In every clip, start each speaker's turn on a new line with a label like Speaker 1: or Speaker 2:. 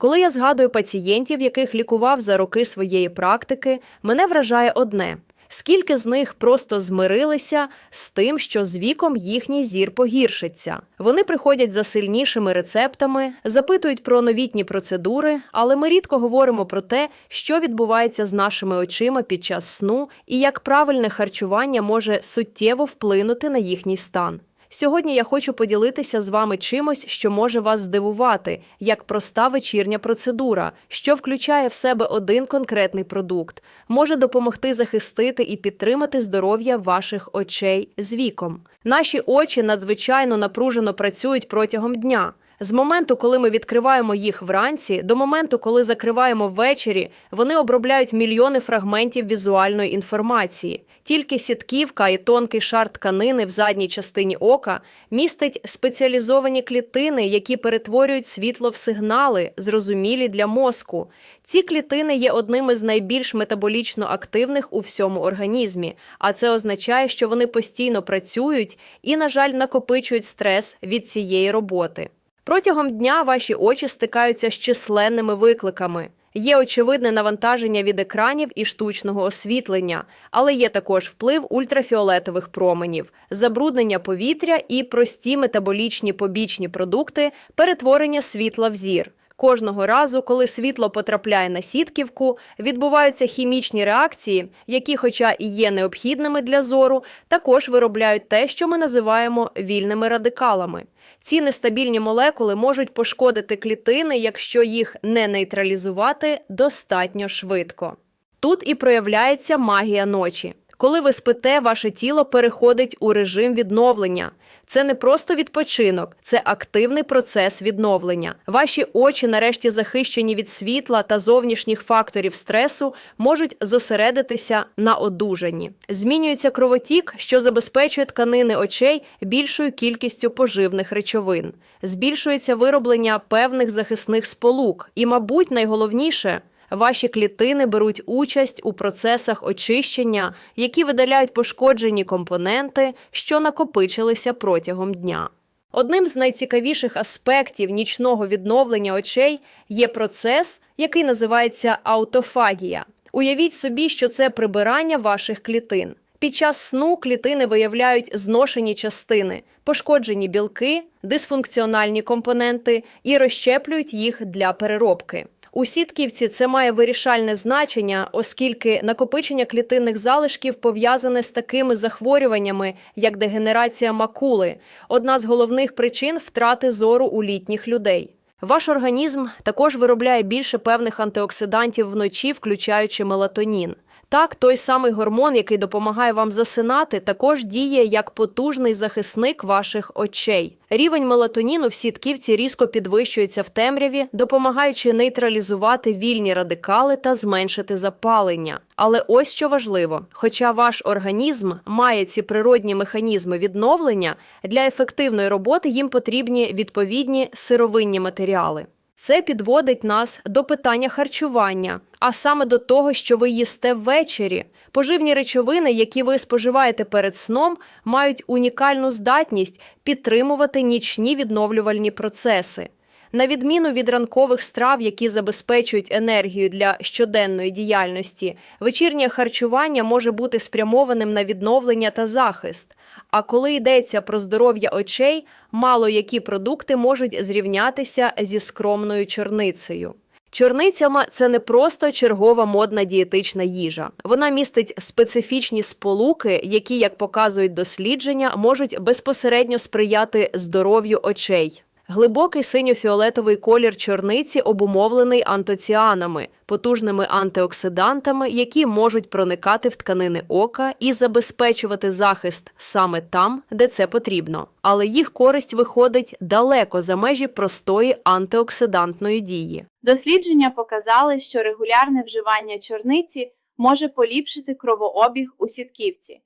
Speaker 1: Коли я згадую пацієнтів, яких лікував за роки своєї практики, мене вражає одне. Скільки з них просто змирилися з тим, що з віком їхній зір погіршиться. Вони приходять за сильнішими рецептами, запитують про новітні процедури, але ми рідко говоримо про те, що відбувається з нашими очима під час сну і як правильне харчування може суттєво вплинути на їхній стан. Сьогодні я хочу поділитися з вами чимось, що може вас здивувати, як проста вечірня процедура, що включає в себе один конкретний продукт, може допомогти захистити і підтримати здоров'я ваших очей з віком. Наші очі надзвичайно напружено працюють протягом дня. З моменту, коли ми відкриваємо їх вранці, до моменту, коли закриваємо ввечері, вони обробляють мільйони фрагментів візуальної інформації. Тільки сітківка і тонкий шар тканини в задній частині ока містить спеціалізовані клітини, які перетворюють світло в сигнали, зрозумілі для мозку. Ці клітини є одним із найбільш метаболічно активних у всьому організмі, а це означає, що вони постійно працюють і, на жаль, накопичують стрес від цієї роботи. Протягом дня ваші очі стикаються з численними викликами. Є очевидне навантаження від екранів і штучного освітлення, але є також вплив ультрафіолетових променів, забруднення повітря і прості метаболічні побічні продукти перетворення світла в зір. Кожного разу, коли світло потрапляє на сітківку, відбуваються хімічні реакції, які, хоча і є необхідними для зору, також виробляють те, що ми називаємо вільними радикалами. Ці нестабільні молекули можуть пошкодити клітини, якщо їх не нейтралізувати достатньо швидко. Тут і проявляється магія ночі. Коли ви спите, ваше тіло переходить у режим відновлення. Це не просто відпочинок, це активний процес відновлення. Ваші очі, нарешті захищені від світла та зовнішніх факторів стресу, можуть зосередитися на одужанні. Змінюється кровотік, що забезпечує тканини очей більшою кількістю поживних речовин. Збільшується вироблення певних захисних сполук, і, мабуть, найголовніше. Ваші клітини беруть участь у процесах очищення, які видаляють пошкоджені компоненти, що накопичилися протягом дня. Одним з найцікавіших аспектів нічного відновлення очей є процес, який називається аутофагія. Уявіть собі, що це прибирання ваших клітин. Під час сну клітини виявляють зношені частини, пошкоджені білки, дисфункціональні компоненти і розщеплюють їх для переробки. У сітківці це має вирішальне значення, оскільки накопичення клітинних залишків пов'язане з такими захворюваннями, як дегенерація макули, одна з головних причин втрати зору у літніх людей. Ваш організм також виробляє більше певних антиоксидантів вночі, включаючи мелатонін. Так, той самий гормон, який допомагає вам засинати, також діє як потужний захисник ваших очей. Рівень мелатоніну в сітківці різко підвищується в темряві, допомагаючи нейтралізувати вільні радикали та зменшити запалення. Але ось що важливо: хоча ваш організм має ці природні механізми відновлення, для ефективної роботи їм потрібні відповідні сировинні матеріали. Це підводить нас до питання харчування, а саме до того, що ви їсте ввечері. Поживні речовини, які ви споживаєте перед сном, мають унікальну здатність підтримувати нічні відновлювальні процеси. На відміну від ранкових страв, які забезпечують енергію для щоденної діяльності, вечірнє харчування може бути спрямованим на відновлення та захист. А коли йдеться про здоров'я очей, мало які продукти можуть зрівнятися зі скромною чорницею. Чорницями це не просто чергова модна дієтична їжа. Вона містить специфічні сполуки, які, як показують дослідження, можуть безпосередньо сприяти здоров'ю очей. Глибокий синьо-фіолетовий колір чорниці обумовлений антоціанами, потужними антиоксидантами, які можуть проникати в тканини ока і забезпечувати захист саме там, де це потрібно. Але їх користь виходить далеко за межі простої антиоксидантної дії.
Speaker 2: Дослідження показали, що регулярне вживання чорниці може поліпшити кровообіг у сітківці.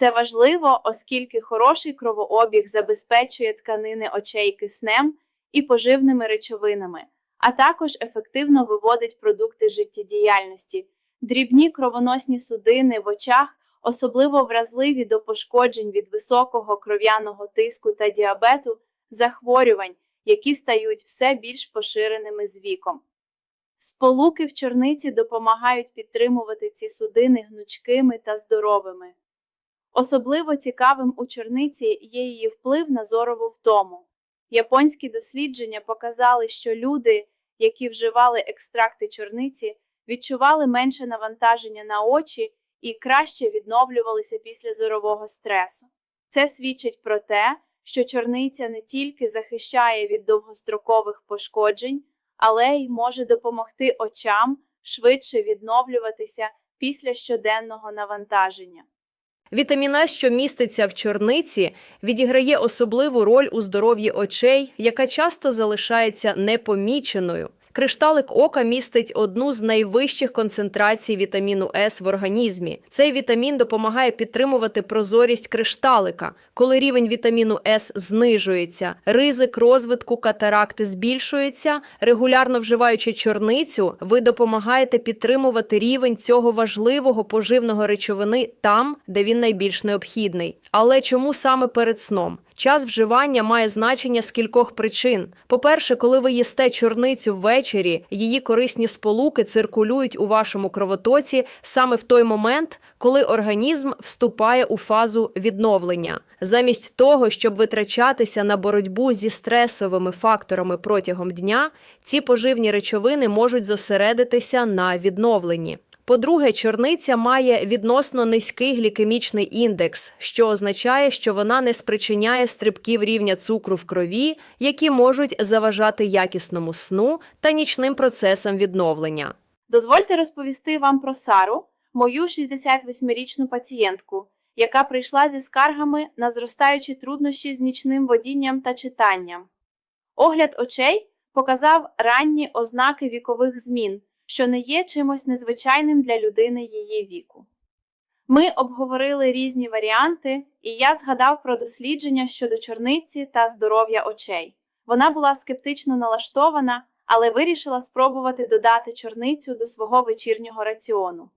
Speaker 2: Це важливо, оскільки хороший кровообіг забезпечує тканини очей киснем і поживними речовинами, а також ефективно виводить продукти життєдіяльності. Дрібні кровоносні судини в очах особливо вразливі до пошкоджень від високого кров'яного тиску та діабету, захворювань, які стають все більш поширеними з віком. Сполуки в чорниці допомагають підтримувати ці судини гнучкими та здоровими. Особливо цікавим у чорниці є її вплив на зорову втому. Японські дослідження показали, що люди, які вживали екстракти чорниці, відчували менше навантаження на очі і краще відновлювалися після зорового стресу. Це свідчить про те, що чорниця не тільки захищає від довгострокових пошкоджень, але й може допомогти очам швидше відновлюватися після щоденного навантаження.
Speaker 1: Вітамін С, що міститься в чорниці, відіграє особливу роль у здоров'ї очей, яка часто залишається непоміченою. Кришталик ока містить одну з найвищих концентрацій вітаміну С в організмі. Цей вітамін допомагає підтримувати прозорість кришталика. Коли рівень вітаміну С знижується, ризик розвитку катаракти збільшується. Регулярно вживаючи чорницю, ви допомагаєте підтримувати рівень цього важливого поживного речовини там, де він найбільш необхідний. Але чому саме перед сном? Час вживання має значення з кількох причин. По-перше, коли ви їсте чорницю ввечері, її корисні сполуки циркулюють у вашому кровотоці саме в той момент, коли організм вступає у фазу відновлення. Замість того, щоб витрачатися на боротьбу зі стресовими факторами протягом дня, ці поживні речовини можуть зосередитися на відновленні. По-друге, чорниця має відносно низький глікемічний індекс, що означає, що вона не спричиняє стрибків рівня цукру в крові, які можуть заважати якісному сну та нічним процесам відновлення.
Speaker 2: Дозвольте розповісти вам про Сару, мою 68-річну пацієнтку, яка прийшла зі скаргами на зростаючі труднощі з нічним водінням та читанням. Огляд очей показав ранні ознаки вікових змін, що не є чимось незвичайним для людини її віку. Ми обговорили різні варіанти, і я згадав про дослідження щодо чорниці та здоров'я очей. Вона була скептично налаштована, але вирішила спробувати додати чорницю до свого вечірнього раціону.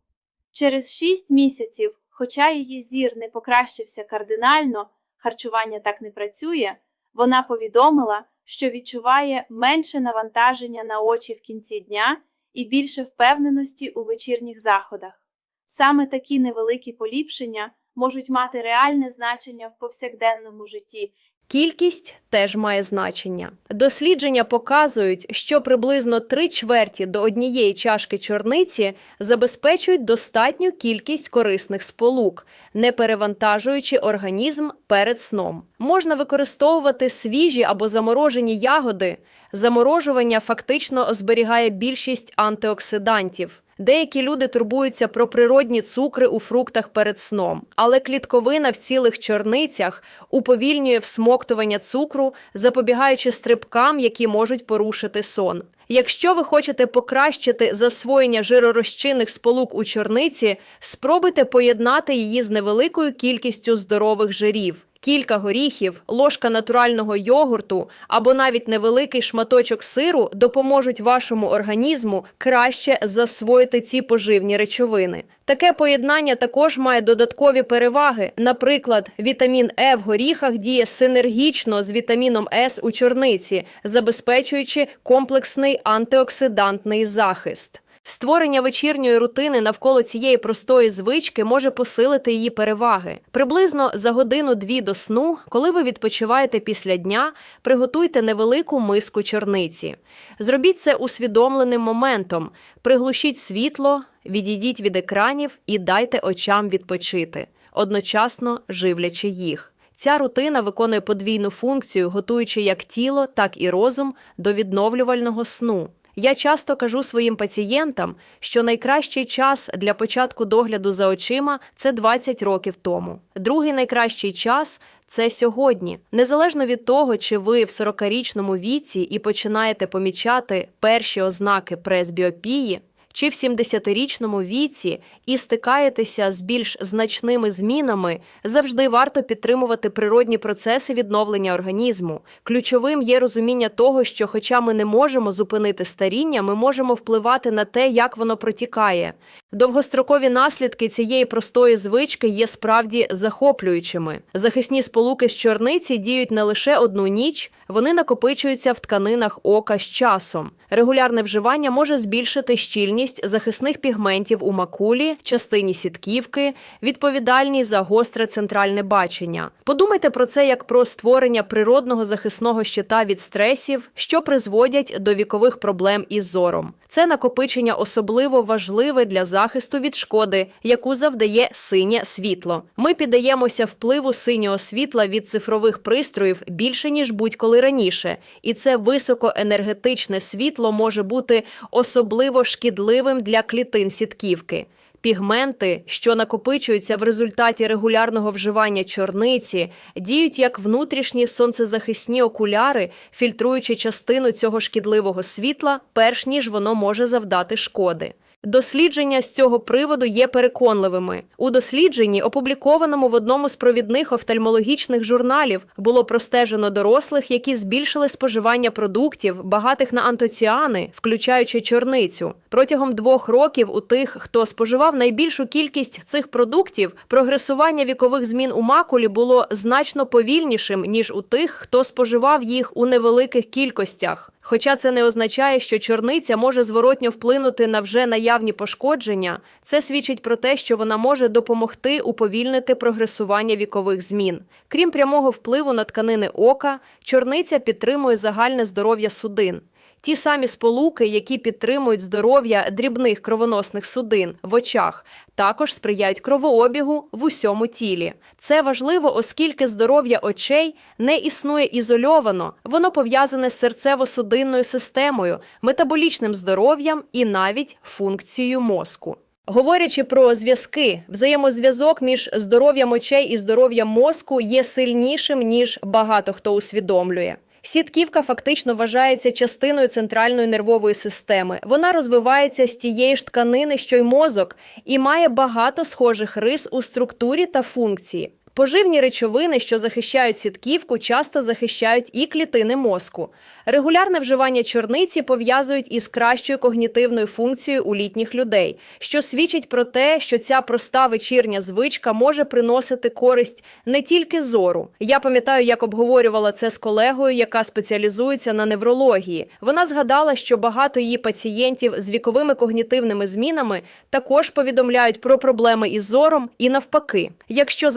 Speaker 2: Через 6 місяців, хоча її зір не покращився кардинально, харчування так не працює, вона повідомила, що відчуває менше навантаження на очі в кінці дня і більше впевненості у вечірніх заходах. Саме такі невеликі поліпшення можуть мати реальне значення в повсякденному житті
Speaker 1: Кількість теж має значення. Дослідження показують, що приблизно три чверті до однієї чашки чорниці забезпечують достатню кількість корисних сполук, не перевантажуючи організм перед сном. Можна використовувати свіжі або заморожені ягоди. Заморожування фактично зберігає більшість антиоксидантів. Деякі люди турбуються про природні цукри у фруктах перед сном, але клітковина в цілих чорницях уповільнює всмоктування цукру, запобігаючи стрибкам, які можуть порушити сон. Якщо ви хочете покращити засвоєння жиророзчинних сполук у чорниці, спробуйте поєднати її з невеликою кількістю здорових жирів. Кілька горіхів, ложка натурального йогурту або навіть невеликий шматочок сиру допоможуть вашому організму краще засвоїти ці поживні речовини. Таке поєднання також має додаткові переваги. Наприклад, вітамін Е в горіхах діє синергічно з вітаміном С у чорниці, забезпечуючи комплексний антиоксидантний захист. Створення вечірньої рутини навколо цієї простої звички може посилити її переваги. Приблизно за годину-дві до сну, коли ви відпочиваєте після дня, приготуйте невелику миску чорниці. Зробіть це усвідомленим моментом, приглушіть світло, відійдіть від екранів і дайте очам відпочити, одночасно живлячи їх. Ця рутина виконує подвійну функцію, готуючи як тіло, так і розум до відновлювального сну. Я часто кажу своїм пацієнтам, що найкращий час для початку догляду за очима це 20 років тому. Другий найкращий час це сьогодні. Незалежно від того, чи ви в 40-річному віці і починаєте помічати перші ознаки пресбіопії, чи в 70-річному віці і стикаєтеся з більш значними змінами, завжди варто підтримувати природні процеси відновлення організму. Ключовим є розуміння того, що, хоча ми не можемо зупинити старіння, ми можемо впливати на те, як воно протікає. Довгострокові наслідки цієї простої звички є справді захоплюючими. Захисні сполуки з чорниці діють не лише одну ніч, вони накопичуються в тканинах ока з часом. Регулярне вживання може збільшити щільність захисних пігментів у макулі, частині сітківки, відповідальній за гостре центральне бачення. Подумайте про це як про створення природного захисного щита від стресів, що призводять до вікових проблем із зором. Це накопичення особливо важливе для захисту від шкоди, яку завдає синє світло. Ми піддаємося впливу синього світла від цифрових пристроїв більше ніж будь-коли раніше, і це високоенергетичне світло може бути особливо шкідливим для клітин сітківки. Пігменти, що накопичуються в результаті регулярного вживання чорниці, діють як внутрішні сонцезахисні окуляри, фільтруючи частину цього шкідливого світла, перш ніж воно може завдати шкоди. Дослідження з цього приводу є переконливими. У дослідженні, опублікованому в одному з провідних офтальмологічних журналів, було простежено дорослих, які збільшили споживання продуктів, багатих на антоціани, включаючи чорницю. Протягом двох років у тих, хто споживав найбільшу кількість цих продуктів, прогресування вікових змін у макулі було значно повільнішим ніж у тих, хто споживав їх у невеликих кількостях. Хоча це не означає, що чорниця може зворотньо вплинути на вже наявні пошкодження, це свідчить про те, що вона може допомогти уповільнити прогресування вікових змін. Крім прямого впливу на тканини ока, чорниця підтримує загальне здоров'я судин. Ті самі сполуки, які підтримують здоров'я дрібних кровоносних судин в очах, також сприяють кровообігу в усьому тілі. Це важливо, оскільки здоров'я очей не існує ізольовано, воно пов'язане з серцево-судинною системою, метаболічним здоров'ям і навіть функцією мозку. Говорячи про зв'язки, взаємозв'язок між здоров'ям очей і здоров'ям мозку є сильнішим ніж багато хто усвідомлює. Сітківка фактично вважається частиною центральної нервової системи. Вона розвивається з тієї ж тканини, що й мозок, і має багато схожих рис у структурі та функції. Поживні речовини, що захищають сітківку, часто захищають і клітини мозку. Регулярне вживання чорниці пов'язують із кращою когнітивною функцією у літніх людей, що свідчить про те, що ця проста вечірня звичка може приносити користь не тільки зору. Я пам'ятаю, як обговорювала це з колегою, яка спеціалізується на неврології. Вона згадала, що багато її пацієнтів з віковими когнітивними змінами також повідомляють про проблеми із зором і навпаки. Якщо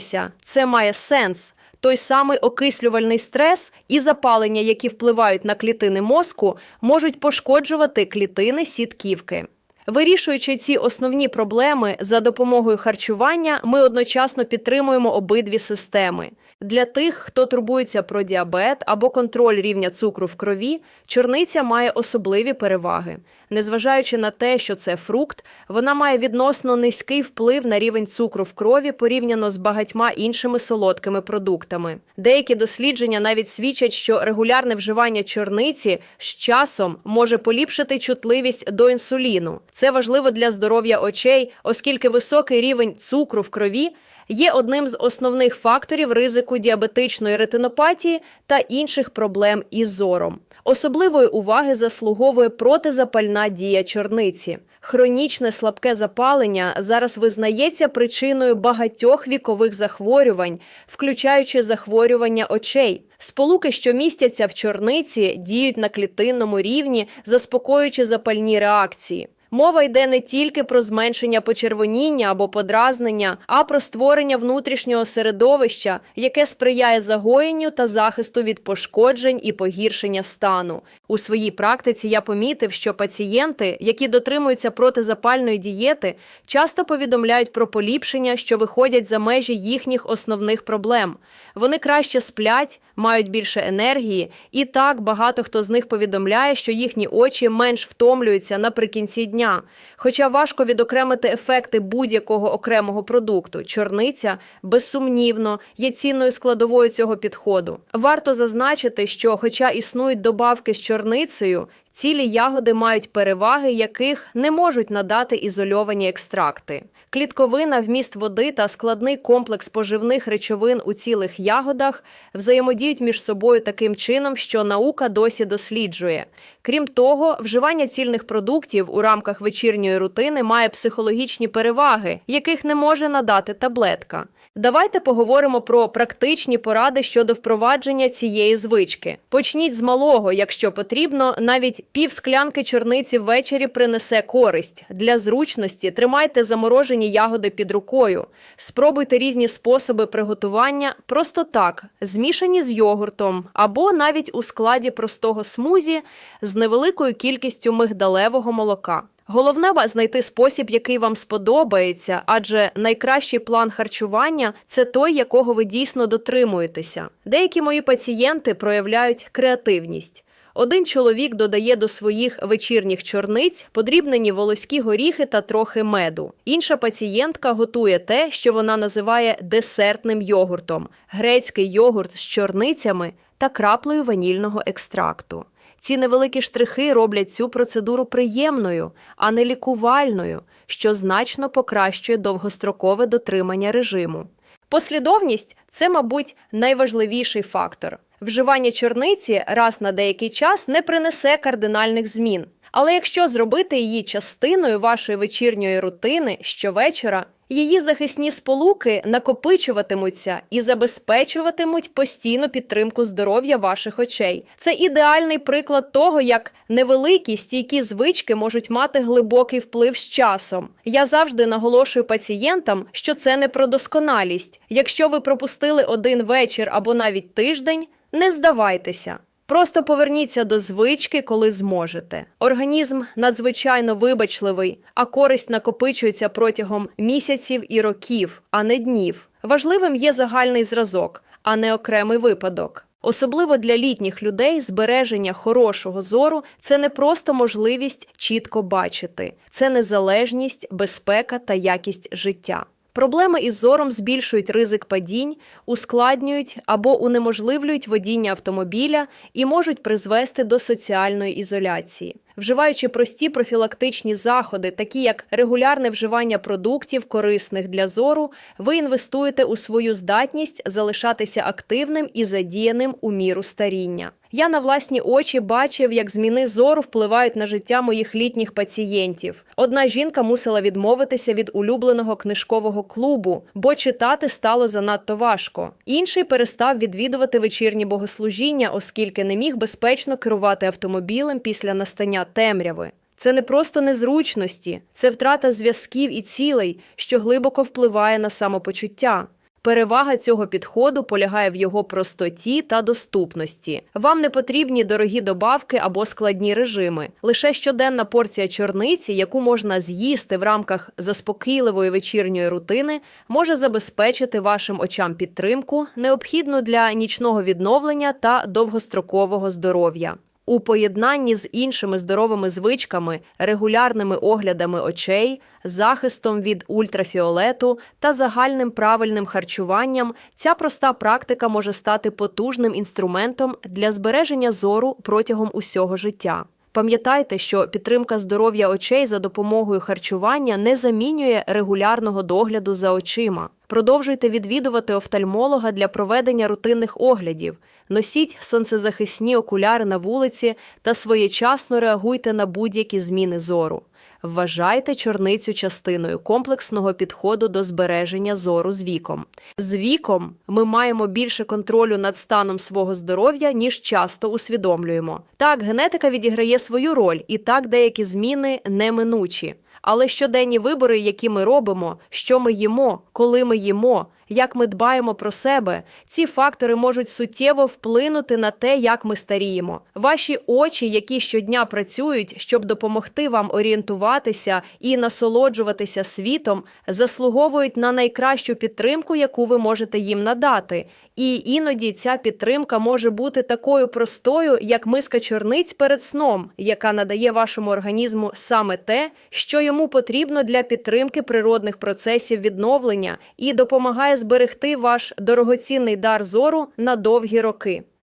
Speaker 1: задуматися, це має сенс. Той самий окислювальний стрес і запалення, які впливають на клітини мозку, можуть пошкоджувати клітини сітківки. Вирішуючи ці основні проблеми за допомогою харчування, ми одночасно підтримуємо обидві системи. Для тих, хто турбується про діабет або контроль рівня цукру в крові, чорниця має особливі переваги. Незважаючи на те, що це фрукт, вона має відносно низький вплив на рівень цукру в крові порівняно з багатьма іншими солодкими продуктами. Деякі дослідження навіть свідчать, що регулярне вживання чорниці з часом може поліпшити чутливість до інсуліну. Це важливо для здоров'я очей, оскільки високий рівень цукру в крові є одним з основних факторів ризику діабетичної ретинопатії та інших проблем із зором. Особливої уваги заслуговує протизапальна дія чорниці. Хронічне слабке запалення зараз визнається причиною багатьох вікових захворювань, включаючи захворювання очей. Сполуки, що містяться в чорниці, діють на клітинному рівні, заспокоюючи запальні реакції. Мова йде не тільки про зменшення почервоніння або подразнення, а про створення внутрішнього середовища, яке сприяє загоєнню та захисту від пошкоджень і погіршення стану. У своїй практиці я помітив, що пацієнти, які дотримуються протизапальної дієти, часто повідомляють про поліпшення, що виходять за межі їхніх основних проблем. Вони краще сплять, мають більше енергії, і так багато хто з них повідомляє, що їхні очі менш втомлюються наприкінці дня. Хоча важко відокремити ефекти будь-якого окремого продукту, чорниця безсумнівно є цінною складовою цього підходу. Варто зазначити, що, хоча існують добавки з чорницею, Цілі ягоди мають переваги, яких не можуть надати ізольовані екстракти. Клітковина, вміст води та складний комплекс поживних речовин у цілих ягодах взаємодіють між собою таким чином, що наука досі досліджує. Крім того, вживання цільних продуктів у рамках вечірньої рутини має психологічні переваги, яких не може надати таблетка. Давайте поговоримо про практичні поради щодо впровадження цієї звички. Почніть з малого, якщо потрібно, навіть пів склянки чорниці ввечері принесе користь. Для зручності тримайте заморожені ягоди під рукою. Спробуйте різні способи приготування просто так, змішані з йогуртом, або навіть у складі простого смузі з невеликою кількістю мигдалевого молока. Головне знайти спосіб, який вам сподобається, адже найкращий план харчування це той, якого ви дійсно дотримуєтеся. Деякі мої пацієнти проявляють креативність. Один чоловік додає до своїх вечірніх чорниць подрібнені волоські горіхи та трохи меду. Інша пацієнтка готує те, що вона називає десертним йогуртом грецький йогурт з чорницями та краплею ванільного екстракту. Ці невеликі штрихи роблять цю процедуру приємною, а не лікувальною, що значно покращує довгострокове дотримання режиму. Послідовність це, мабуть, найважливіший фактор. Вживання чорниці раз на деякий час не принесе кардинальних змін. Але якщо зробити її частиною вашої вечірньої рутини щовечора, її захисні сполуки накопичуватимуться і забезпечуватимуть постійну підтримку здоров'я ваших очей. Це ідеальний приклад того, як невеликі стійкі звички можуть мати глибокий вплив з часом. Я завжди наголошую пацієнтам, що це не про досконалість. Якщо ви пропустили один вечір або навіть тиждень, не здавайтеся. Просто поверніться до звички, коли зможете. Організм надзвичайно вибачливий, а користь накопичується протягом місяців і років, а не днів. Важливим є загальний зразок, а не окремий випадок. Особливо для літніх людей збереження хорошого зору це не просто можливість чітко бачити, це незалежність, безпека та якість життя. Проблеми із зором збільшують ризик падінь, ускладнюють або унеможливлюють водіння автомобіля і можуть призвести до соціальної ізоляції. Вживаючи прості профілактичні заходи, такі як регулярне вживання продуктів, корисних для зору, ви інвестуєте у свою здатність залишатися активним і задіяним у міру старіння. Я на власні очі бачив, як зміни зору впливають на життя моїх літніх пацієнтів. Одна жінка мусила відмовитися від улюбленого книжкового клубу, бо читати стало занадто важко. Інший перестав відвідувати вечірні богослужіння, оскільки не міг безпечно керувати автомобілем після настання темряви. Це не просто незручності, це втрата зв'язків і цілей, що глибоко впливає на самопочуття. Перевага цього підходу полягає в його простоті та доступності. Вам не потрібні дорогі добавки або складні режими. Лише щоденна порція чорниці, яку можна з'їсти в рамках заспокійливої вечірньої рутини, може забезпечити вашим очам підтримку, необхідну для нічного відновлення та довгострокового здоров'я. У поєднанні з іншими здоровими звичками, регулярними оглядами очей, захистом від ультрафіолету та загальним правильним харчуванням, ця проста практика може стати потужним інструментом для збереження зору протягом усього життя. Пам'ятайте, що підтримка здоров'я очей за допомогою харчування не замінює регулярного догляду за очима. Продовжуйте відвідувати офтальмолога для проведення рутинних оглядів. Носіть сонцезахисні окуляри на вулиці та своєчасно реагуйте на будь-які зміни зору. Вважайте чорницю частиною комплексного підходу до збереження зору з віком. З віком ми маємо більше контролю над станом свого здоров'я, ніж часто усвідомлюємо. Так, генетика відіграє свою роль, і так деякі зміни неминучі. Але щоденні вибори, які ми робимо, що ми їмо, коли ми їмо, як ми дбаємо про себе, ці фактори можуть суттєво вплинути на те, як ми старіємо. Ваші очі, які щодня працюють, щоб допомогти вам орієнтуватися і насолоджуватися світом, заслуговують на найкращу підтримку, яку ви можете їм надати. І іноді ця підтримка може бути такою простою, як миска чорниць перед сном, яка надає вашому організму саме те, що йому потрібно для підтримки природних процесів відновлення і допомагає зберегти ваш дорогоцінний дар зору на довгі роки.